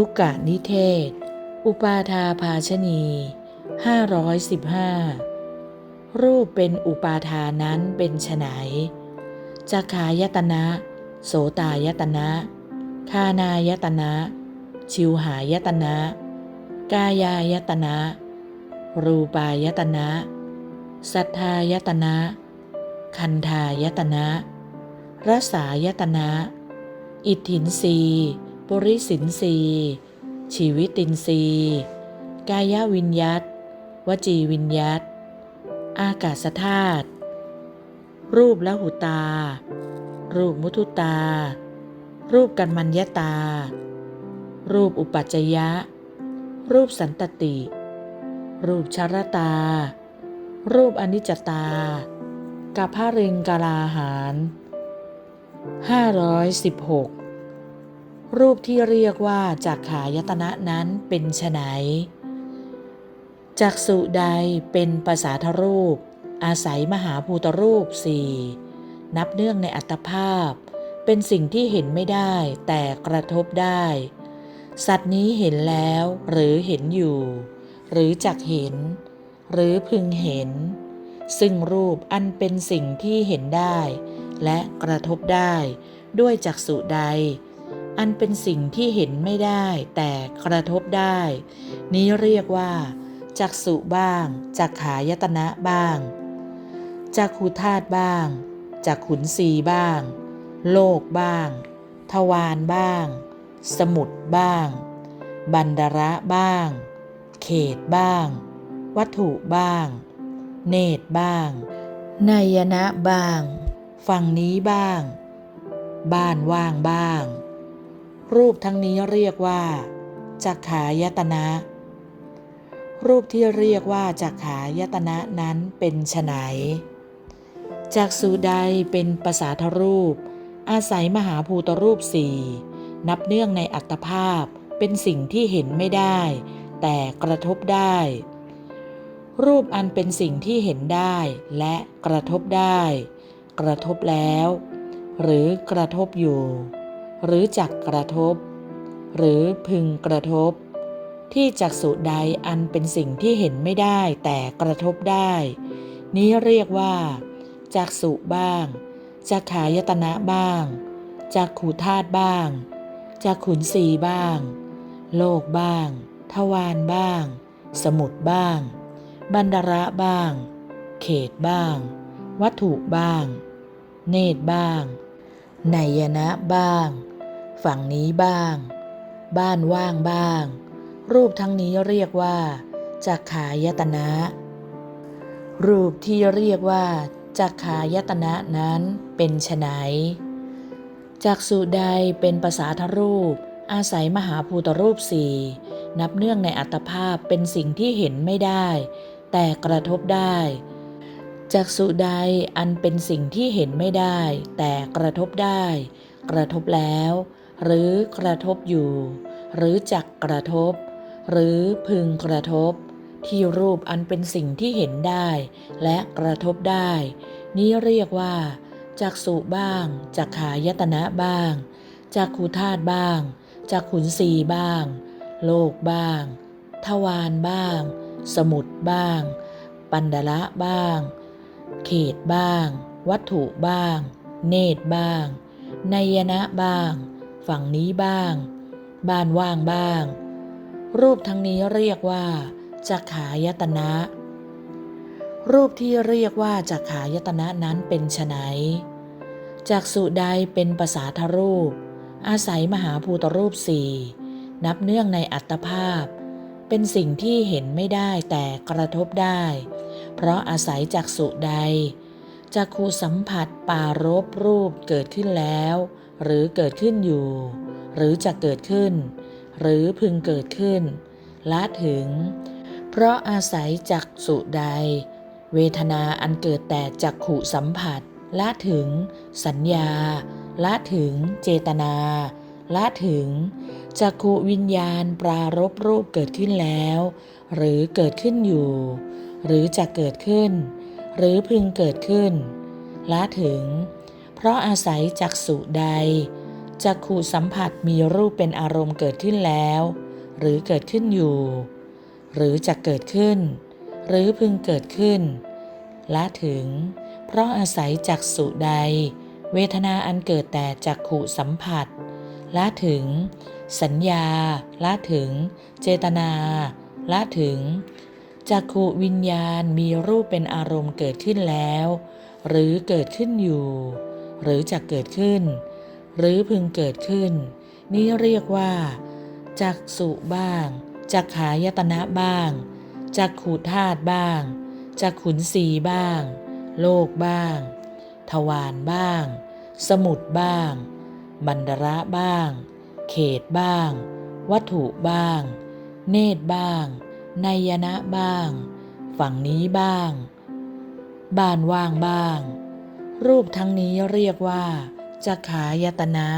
ทุกกะนิเทศ อุปาทาภาชนี515 รูปเป็นอุปาทานั้นเป็นไฉนจักขายตนะ โสตายตนะ คานายตนะ ชิวหายตนะ กายายตนะ รูปายตนะ สัทธายตนะ คันธายตนะรสายตนะ อิทธินรี ปุริสินรีชีวิตินรีกายวิญยัตวจีวิญยัตอากาศธาตุรูปละหุตา รูปมุทุตา รูปกันมัญญตา รูปอุปัจจยะ รูปสันตติ รูปชรตา รูปอนิจจตากับพระริงกาลาหาร 516 รูปที่เรียกว่าจักขายตนะนั้นเป็นไฉนจักสุใดเป็นภาษาทรูป อาศัยมหาภูตรูปสี่นับเนื่องในอัตภาพ เป็นสิ่งที่เห็นไม่ได้แต่กระทบได้ สัตว์นี้เห็นแล้วหรือเห็นอยู่ หรือจักเห็น หรือพึงเห็น ซึ่งรูปอันเป็นสิ่งที่เห็นได้ และกระทบได้ ด้วยจักสุใด อันเป็นสิ่งที่เห็นไม่ได้แต่กระทบได้ นี้เรียกว่าจักสุบ้างจักขายตนะบ้างจักขุธาตุบ้างจักขุนสีบ้าง โลกบ้าง ทวารบ้าง สมุดบ้าง บันดาระบ้าง เขตบ้าง วัตถุบ้าง เนตรบ้างนายนะบ้าง ฝั่งนี้บ้าง บ้านว่างบ้าง รูปทั้งนี้เรียกว่าจักขายตนะ รูปที่เรียกว่าจักขายตนะนั้นเป็นไฉนจักสุใดเป็นภาษาทรูป อาศัยมหาภูตรูปสี่นับเนื่องในอัตภาพเป็นสิ่งที่เห็นไม่ได้ แต่กระทบได้ รูปอันเป็นสิ่งที่เห็นได้และกระทบได้ กระทบแล้ว หรือกระทบอยู่ หรือจักกระทบ หรือพึงกระทบ ที่จักสุใดอันเป็นสิ่งที่เห็นไม่ได้แต่กระทบได้ นี้เรียกว่าจักสุบ้างจักขายตนะบ้างจักขูธาตุบ้างจักขุนสีบ้าง โลกบ้าง ทวารบ้าง สมุดบ้าง บันดาระบ้าง เขตบ้าง วัตถุบ้าง เนตรบ้าง ไนยนะบ้าง ฝั่งนี้บ้าง บ้านว่างบ้าง รูปทั้งนี้เรียกว่าจักขายตนะ รูปที่เรียกว่าจักขายตนะนั้นเป็นไฉนจักสุใดเป็นภาษาทรูป อาศัยมหาภูตรูปสี่นับเนื่องในอัตภาพเป็นสิ่งที่เห็นไม่ได้ แต่กระทบได้ จักสุใดอันเป็นสิ่งที่เห็นไม่ได้ แต่กระทบได้ กระทบแล้ว หรือกระทบอยู่ หรือจักกระทบ หรือพึงกระทบ ที่รูปอันเป็นสิ่งที่เห็นได้ และกระทบได้ นี้เรียกว่าจักสุบ้างจักขายตนะบ้างจักขูธาตุบ้างจักขุนสีบ้าง โลกบ้าง ทวารบ้าง สมุดบ้าง ปันดละบ้าง เขตบ้าง วัตถุบ้าง เนตรบ้างนยนะบ้าง ฝั่งนี้บ้าง บ้านว่างบ้าง รูปทั้งนี้เรียกว่าจักขายตนะ รูปที่เรียกว่าจักขายตนะนั้นเป็นไฉนจักสุใดเป็นภาษาทรูป อาศัยมหาภูตรูปสี่นับเนื่องในอัตภาพ เป็นสิ่งที่เห็นไม่ได้แต่กระทบได้ เพราะอาศัยจักสุใดจักขูสัมผัสปารบรูปเกิดขึ้นแล้ว หรือเกิดขึ้นอยู่ หรือจะเกิดขึ้น หรือพึงเกิดขึ้นละถึง เพราะอาศัยจักสุใด เวทนาอันเกิดแต่จักขุสัมผัสละถึง สัญญาละถึงเจตนาละถึงจักขุวิญญาณปรารบรูปเกิดขึ้นแล้ว หรือเกิดขึ้นอยู่ หรือจะเกิดขึ้น หรือพึงเกิดขึ้น ละถึง เพราะอาศัยจักสุใดจักขู่สัมผัสมีรูปเป็นอารมณ์เกิดขึ้นแล้ว หรือเกิดขึ้นอยู่ หรือจะเกิดขึ้น หรือพึงเกิดขึ้น ละถึง เพราะอาศัยจักสุใด เวทนาอันเกิดแต่จักขุสัมผัส ละถึง สัญญา ละถึง เจตนา ละถึง จักขุวิญญาณมีรูปเป็นอารมณ์เกิดขึ้นแล้ว หรือเกิดขึ้นอยู่ หรือจะเกิดขึ้น หรือพึงเกิดขึ้น นี่เรียกว่าจักสุบ้างจักขายตนะบ้างจักขุธาตุบ้างจักขุนสีบ้าง โลกบ้าง ทวารบ้าง สมุดบ้าง บันดระบ้าง เขตบ้าง วัตถุบ้าง เนตรบ้าง นยนะบ้าง ฝั่งนี้บ้าง บ้านว่างบ้าง รูปทั้งนี้เรียกว่าจักขายตนะ